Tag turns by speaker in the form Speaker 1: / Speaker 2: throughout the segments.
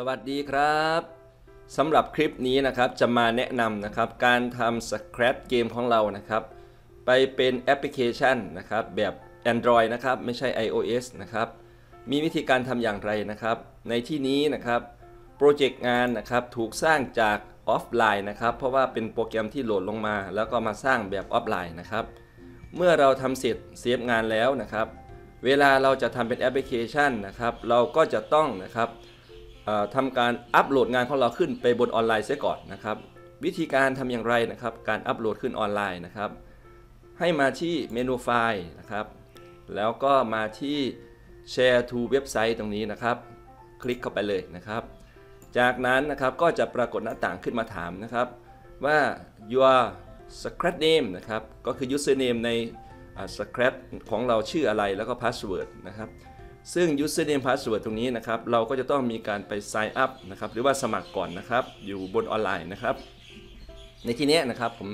Speaker 1: สวัสดีครับสำหรับคลิปนี้นะครับจะมาแนะนำนะครับการทำ Scratch เกมของเรานะครับ ไปเป็นแอปพลิเคชันนะครับแบบ Android นะครับไม่ใช่ iOS นะครับมีวิธีการทำอย่างไรนะครับ ในที่นี้นะครับโปรเจกต์งานนะครับถูกสร้างจากออฟไลน์นะครับ เพราะว่าเป็นโปรแกรมที่โหลดลงมา แล้วก็มาสร้างแบบออฟไลน์นะครับ เมื่อเราทำเสร็จเซฟงานแล้วนะครับ เวลาเราจะทำเป็นแอปพลิเคชันนะครับ เราก็จะต้องนะครับ ทำการอัปโหลดงานของเราขึ้นไปบนออนไลน์เสียก่อนนะครับ วิธีการทำอย่างไรนะครับ การอัปโหลดขึ้นออนไลน์นะครับ ให้มาที่เมนูไฟล์นะครับ แล้วก็มาที่ Share to เว็บไซต์ตรงนี้นะครับ คลิกเข้าไปเลยนะครับ จากนั้นนะครับก็จะปรากฏหน้าต่างขึ้นมาถามนะครับ ว่า your Scratch name นะครับ ก็คือ username ในอ่า Scratch ของเราชื่ออะไรแล้วก็ password นะครับ ซึ่ง username password ตรงนี้นะครับ เราก็จะต้องมีการไป sign up นะครับ หรือว่าสมัครก่อนนะครับ อยู่บนออนไลน์นะครับ ในที่นี้นะครับผม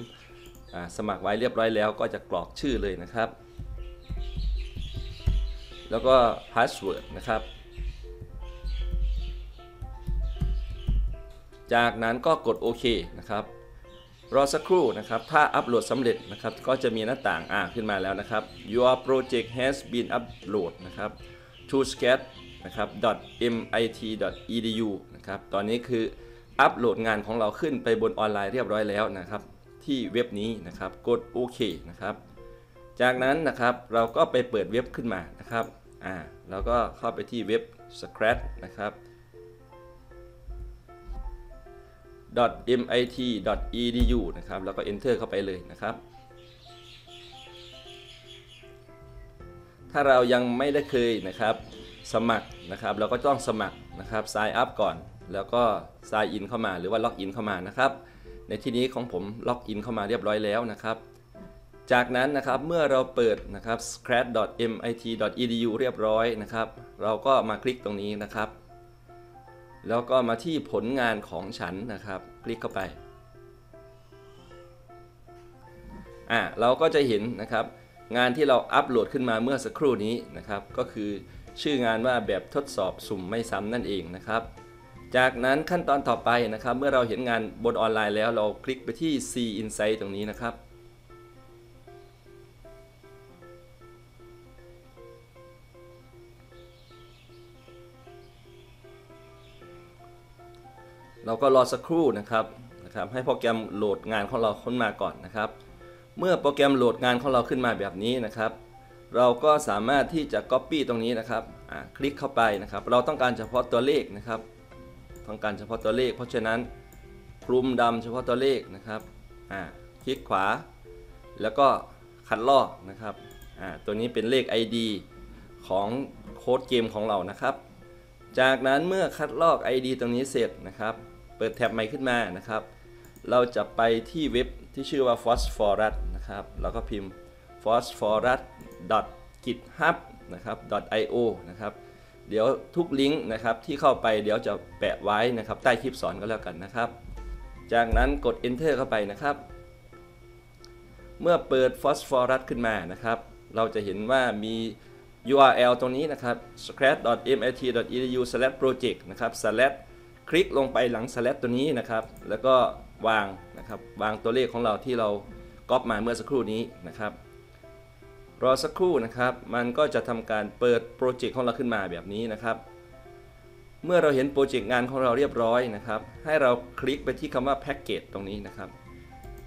Speaker 1: สมัครไว้เรียบร้อยแล้วก็จะกรอกชื่อเลยนะครับ แล้วก็ password นะครับ จากนั้นก็กดโอเคนะครับรอสักครู่นะครับ ถ้าอัปโหลดสำเร็จนะครับ ก็จะมีหน้าต่างอ่าขึ้นมาแล้วนะครับ your project has been upload นะครับ to sketch นะครับ .mit.edu นะครับ ตอนนี้คืออัปโหลดงานของเราขึ้นไปบนออนไลน์เรียบร้อยแล้วนะครับ ที่เว็บนี้นะครับ กดโอเคนะครับ จากนั้นนะครับเราก็ไปเปิดเว็บขึ้นมานะครับอ่าเราก็เข้าไปที่เว็บ Scratch นะครับ .mit.edu นะครับ แล้วก็ enter เข้าไปเลยนะครับ ถ้าเรายังไม่ได้เคยนะครับสมัครนะครับเราก็ต้องสมัครนะครับ sign up ก่อน แล้วก็ sign in เข้ามาหรือว่า log in เข้ามานะครับ ในที่นี้ของผม log in เข้ามาเรียบร้อยแล้วนะครับ จากนั้นนะครับเมื่อเราเปิดนะครับ scratch.mit.edu เรียบร้อยนะครับ เราก็มาคลิกตรงนี้นะครับ แล้วก็มาที่ผลงานของฉันนะครับ คลิกเข้าไปอ่าเราก็จะเห็นนะครับ งานที่เราอัปโหลดขึ้นมาเมื่อสักครู่นี้นะครับก็คือชื่องานว่าแบบทดสอบสุ่มไม่ซ้ำนั่นเองนะครับ จากนั้นขั้นตอนต่อไปนะครับ เมื่อเราเห็นงานบนออนไลน์แล้วเราคลิกไปที่ C Insight ตรงนี้นะครับ เราก็รอสักครู่นะครับนะครับ ให้โปรแกรมโหลดงานของเราขึ้นมาก่อนนะครับ เมื่อโปรแกรมโหลดงานของเราขึ้นมาแบบนี้นะครับ เราก็สามารถที่จะ Copy ตรงนี้นะครับคลิกเข้าไปนะครับ เราต้องการเฉพาะตัวเลขนะครับ ต้องการเฉพาะตัวเลข เพราะฉะนั้นคลุมดำเฉพาะตัวเลขนะครับคลิกขวา แล้วก็คัดลอกนะครับตัวนี้เป็นเลข ID ของโค้ดเกมของเรานะครับ จากนั้นเมื่อคัดลอก ID ตรงนี้เสร็จนะครับ เปิดแท็บใหม่ขึ้นมานะครับ เราจะไปที่เว็บที่ชื่อว่า phosphorus นะครับแล้วก็พิมพ์ phosphorus.github นะครับ .io นะครับเดี๋ยวทุกลิงก์นะครับที่เข้าไปเดี๋ยวจะแปะไว้นะครับใต้คลิปสอนก็แล้วกันนะครับ จากนั้นกด enter เข้าไปนะครับ เมื่อเปิด phosphorus ขึ้นมานะครับ เราจะเห็นว่ามี URL ตรงนี้นะครับ scratch.mit.edu/project นะครับ slash คลิกลงไปหลัง slash ตัวนี้นะครับ แล้วก็ วางนะครับวางตัวเลขของเราที่เราก๊อปมาเมื่อสักครู่นี้นะครับรอสักครู่นะครับมันก็จะทำการเปิดโปรเจกต์ของเราขึ้นมาแบบนี้นะครับ เมื่อเราเห็นโปรเจกต์งานของเราเรียบร้อยนะครับ ให้เราคลิกไปที่คำว่า package ตรงนี้นะครับ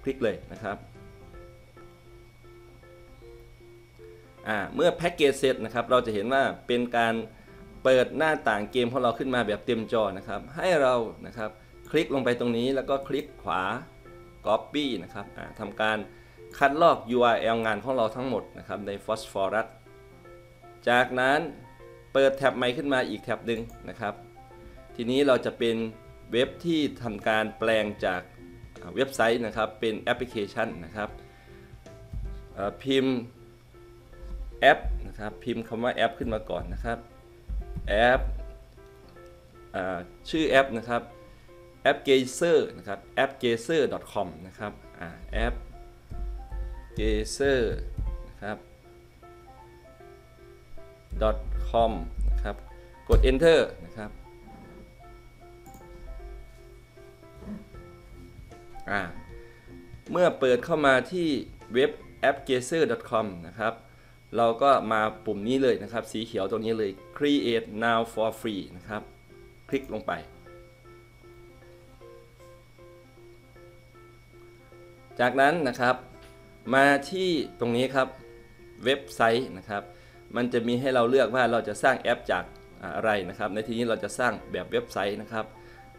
Speaker 1: คลิกเลยนะครับเมื่อแพ็กเกจเสร็จนะครับ เราจะเห็นว่าเป็นการเปิดหน้าต่างเกมของเราขึ้นมาแบบเต็มจอนะครับ ให้เรานะครับ คลิกลงไปตรงนี้แล้วก็คลิกขวา Copy นะครับทำการคัดลอก URL งานของเราทั้งหมดนะครับใน Phosphorus จากนั้นเปิดแท็บใหม่ขึ้นมาอีกแท็บหนึ่งนะครับ ทีนี้เราจะเป็นเว็บที่ทำการแปลงจากเว็บไซต์นะครับเป็นแอปพลิเคชันนะครับพิมพ์แอปนะครับพิมพ์คำว่าแอปขึ้นมาก่อนนะครับแอปอชื่อแอปนะครับ a p g a z e r นะครับ a p g a z e r c o m นะครับอ่า a p g a z e r นะครับ .com นะครับ กด enter นะครับอ่าเมื่อเปิดเข้ามาที่เว็บ a p g a z e r c o m นะครับ เราก็มาปุ่มนี้เลยนะครับ สีเขียวตรงนี้เลย create now for free นะครับ คลิกลงไป จากนั้นนะครับมาที่ตรงนี้ครับเว็บไซต์นะครับ มันจะมีให้เราเลือกว่าเราจะสร้างแอปจากอะไรนะครับ ในที่นี้เราจะสร้างแบบเว็บไซต์นะครับ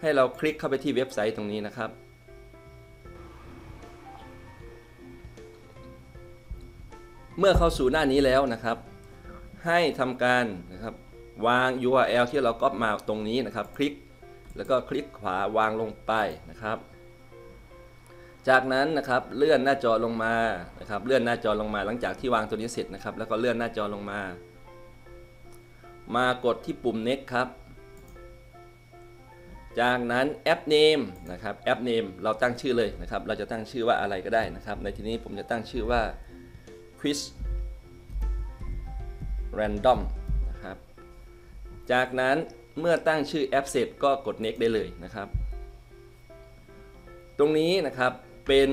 Speaker 1: ให้เราคลิกเข้าไปที่เว็บไซต์ตรงนี้นะครับ เมื่อเข้าสู่หน้านี้แล้วนะครับ ให้ทำการนะครับวาง URL ที่เราก๊อปมาตรงนี้นะครับ คลิกแล้วก็คลิกขวาวางลงไปนะครับ จากนั้นนะครับเลื่อนหน้าจอลงมานะครับเลื่อนหน้าจอลงมาหลังจากที่วางตัวนี้เสร็จนะครับ แล้วก็เลื่อนหน้าจอลงมา มากดที่ปุ่ม next ครับ จากนั้นแอป name นะครับแอป name เราตั้งชื่อเลยนะครับ เราจะตั้งชื่อว่าอะไรก็ได้นะครับ ในที่นี้ผมจะตั้งชื่อว่า quiz random นะครับ จากนั้นเมื่อตั้งชื่อแอปเสร็จก็กด next ได้เลยนะครับ ตรงนี้นะครับ เป็น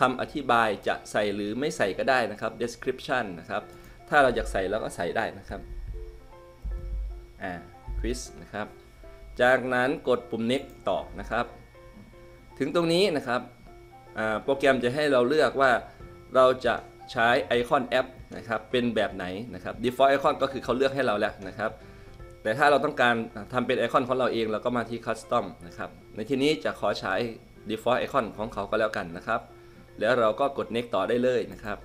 Speaker 1: คำอธิบายจะใส่หรือไม่ใส่ก็ได้นะครับ description นะครับ ถ้าเราอยากใส่เราก็ใส่ได้นะครับอ่า quiz นะครับ จากนั้นกดปุ่ม next ต่อนะครับ ถึงตรงนี้นะครับโปรแกรมจะให้เราเลือกว่าเราจะใช้ไอคอนแอปนะครับเป็นแบบไหนนะครับ default ไอคอนก็คือเขาเลือกให้เราแล้วนะครับ แต่ถ้าเราต้องการทำเป็นไอคอนของเราเองเราก็มาที่ custom นะครับ ในที่นี้จะขอใช้ default ไอคอนของเขาก็แล้วกันนะครับ แล้วเราก็กด next ต่อได้เลยนะครับ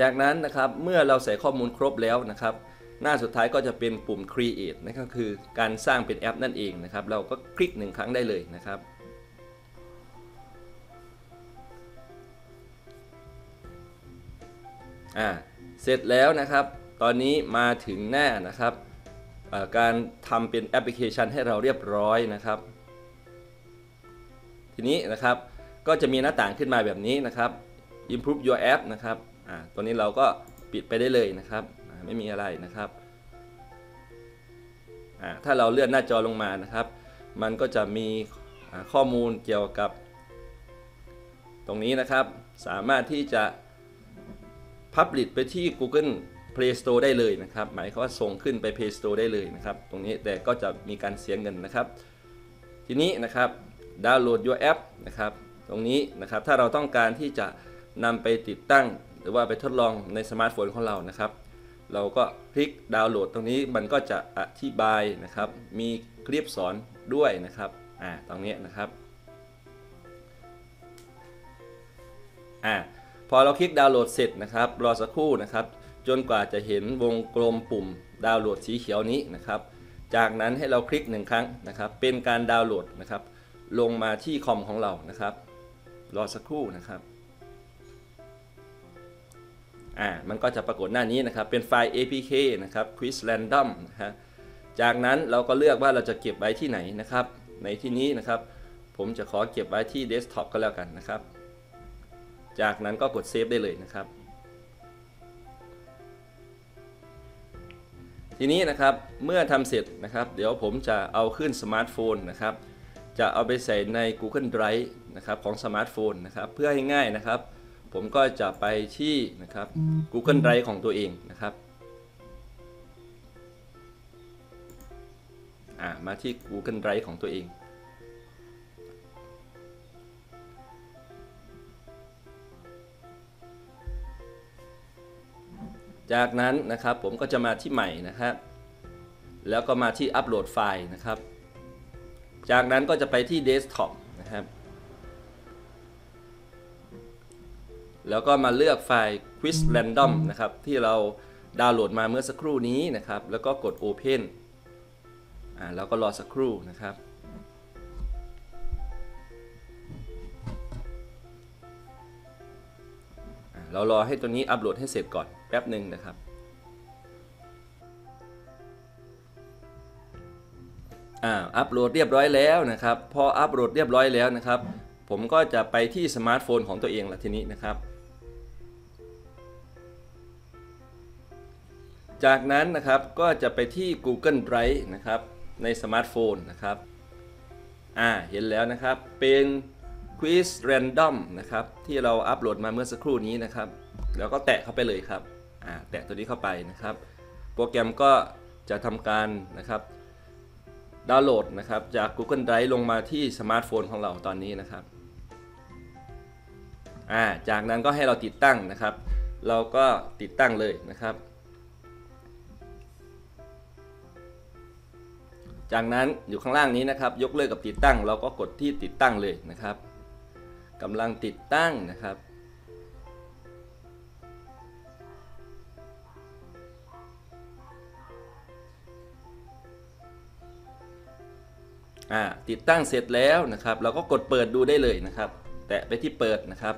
Speaker 1: จากนั้นนะครับเมื่อเราใส่ข้อมูลครบแล้วนะครับ หน้าสุดท้ายก็จะเป็นปุ่ม create นั่นก็คือการสร้างเป็นแอปนั่นเองนะครับ เราก็คลิกหนึ่งครั้งได้เลยนะครับอ่าเสร็จแล้วนะครับ ตอนนี้มาถึงหน้านะครับการทำเป็นแอปพลิเคชันให้เราเรียบร้อยนะครับ ทีนี้นะครับก็จะมีหน้าต่างขึ้นมาแบบนี้นะครับ improve your app นะครับอ่าตัวนี้เราก็ปิดไปได้เลยนะครับไม่มีอะไรนะครับอ่าถ้าเราเลื่อนหน้าจอลงมานะครับ มันก็จะมีข้อมูลเกี่ยวกับ ตรงนี้นะครับสามารถที่จะ Publish ไปที่ Google Play Store ได้เลยนะครับ หมายความว่าส่งขึ้นไป Play Store ได้เลยนะครับ ตรงนี้แต่ก็จะมีการเสียเงินนะครับ ทีนี้นะครับ ดาวน์โหลด your app นะครับตรงนี้นะครับถ้าเราต้องการที่จะนำไปติดตั้ง หรือว่าไปทดลองในสมาร์ทโฟนของเรานะครับ เราก็คลิกดาวน์โหลดตรงนี้มันก็จะอธิบายนะครับ มีคลิปสอนด้วยนะครับอ่าตรงนี้นะครับอ่าพอเราคลิกดาวน์โหลดเสร็จนะครับรอสักครู่นะครับ จนกว่าจะเห็นวงกลมปุ่มดาวน์โหลดสีเขียวนี้นะครับ จากนั้นให้เราคลิกหนึ่งครั้งนะครับ เป็นการดาวน์โหลดนะครับ ลงมาที่คอมของเรานะครับ รอสักครู่นะครับอ่ามันก็จะปรากฏหน้านี้นะครับเป็นไฟล์ APK นะครับ quiz random นะฮะจากนั้นเราก็เลือกว่าเราจะเก็บไว้ที่ไหนนะครับ ในที่นี้นะครับ ผมจะขอเก็บไว้ที่ desktop ก็แล้วกันนะครับ จากนั้นก็กดเซฟได้เลยนะครับ ทีนี้นะครับเมื่อทำเสร็จนะครับ เดี๋ยวผมจะเอาขึ้นสมาร์ทโฟนนะครับ จะเอาไปใส่ใน Google Drive นะครับของสมาร์ทโฟนนะครับเพื่อให้ง่ายนะครับ ผมก็จะไปที่นะครับ Google Drive ของตัวเองนะครับมาที่ Google Drive ของตัวเอง จากนั้นนะครับผมก็จะมาที่ใหม่นะครับ แล้วก็มาที่อัปโหลดไฟล์นะครับ จากนั้นก็จะไปที่เดสก์ท็อปนะครับ แล้วก็มาเลือกไฟล์ quiz random นะครับ ที่เราดาวน์โหลดมาเมื่อสักครู่นี้นะครับ แล้วก็กด open อ่าแล้วก็รอสักครู่นะครับเรารอให้ตัวนี้อัปโหลดให้เสร็จก่อนแป๊บหนึ่งนะครับ อ่าอัปโหลดเรียบร้อยแล้วนะครับพออัปโหลดเรียบร้อยแล้วนะครับ ผมก็จะไปที่สมาร์ทโฟนของตัวเองละทีนี้นะครับ จากนั้นนะครับก็จะไปที่ Google Drive นะครับในสมาร์ทโฟนนะครับอ่าเห็นแล้วนะครับเป็นควิสแรนดอมนะครับที่เราอัปโหลดมาเมื่อสักครู่นี้นะครับ แล้วก็แตะเข้าไปเลยครับอ่าแตะตัวนี้เข้าไปนะครับ โปรแกรมก็จะทำการนะครับ ดาวน์โหลดนะครับจาก Google Drive ลงมาที่สมาร์ทโฟนของเราตอนนี้นะครับอ่าจากนั้นก็ให้เราติดตั้งนะครับ เราก็ติดตั้งเลยนะครับ จากนั้นอยู่ข้างล่างนี้นะครับ ยกเลิกกับติดตั้ง เราก็กดที่ติดตั้งเลยนะครับกำลังติดตั้งนะครับ อ่าติดตั้งเสร็จแล้วนะครับ เราก็กดเปิดดูได้เลยนะครับ แตะไปที่เปิดนะครับ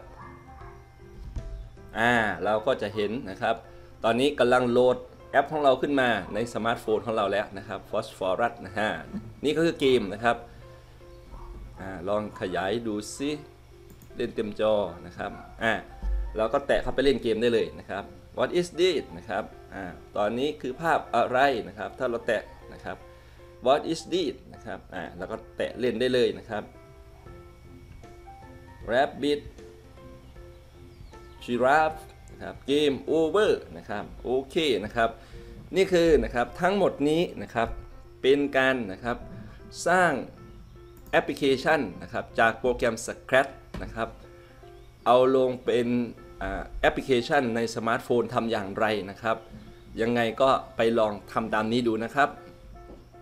Speaker 1: อ่าเราก็จะเห็นนะครับ ตอนนี้กำลังโหลดแอปของเราขึ้นมาในสมาร์ทโฟนของเราแล้วนะครับ Phosphorus นะฮะนี่ก็คือเกมนะครับอลองขยายดูซิเล่นเต็มจอนะครับอ่าเราก็แตะเข้าไปเล่นเกมได้เลยนะครับ What is this นะครับอ่าตอนนี้คือภาพอะไรนะครับ ถ้าเราแตะนะครับ What is this นะครับอ่าแล้วก็แตะเล่นได้เลยนะครับ Rabbit Giraffe นะครับเกม Over นะครับโอเคนะครับ นี่คือนะครับทั้งหมดนี้นะครับเป็นการนะครับสร้างแอปพลิเคชันนะครับจากโปรแกรม Scratch นะครับเอาลงเป็นแอปพลิเคชันในสมาร์ทโฟนทำอย่างไรนะครับ ยังไงก็ไปลองทำตามนี้ดูนะครับ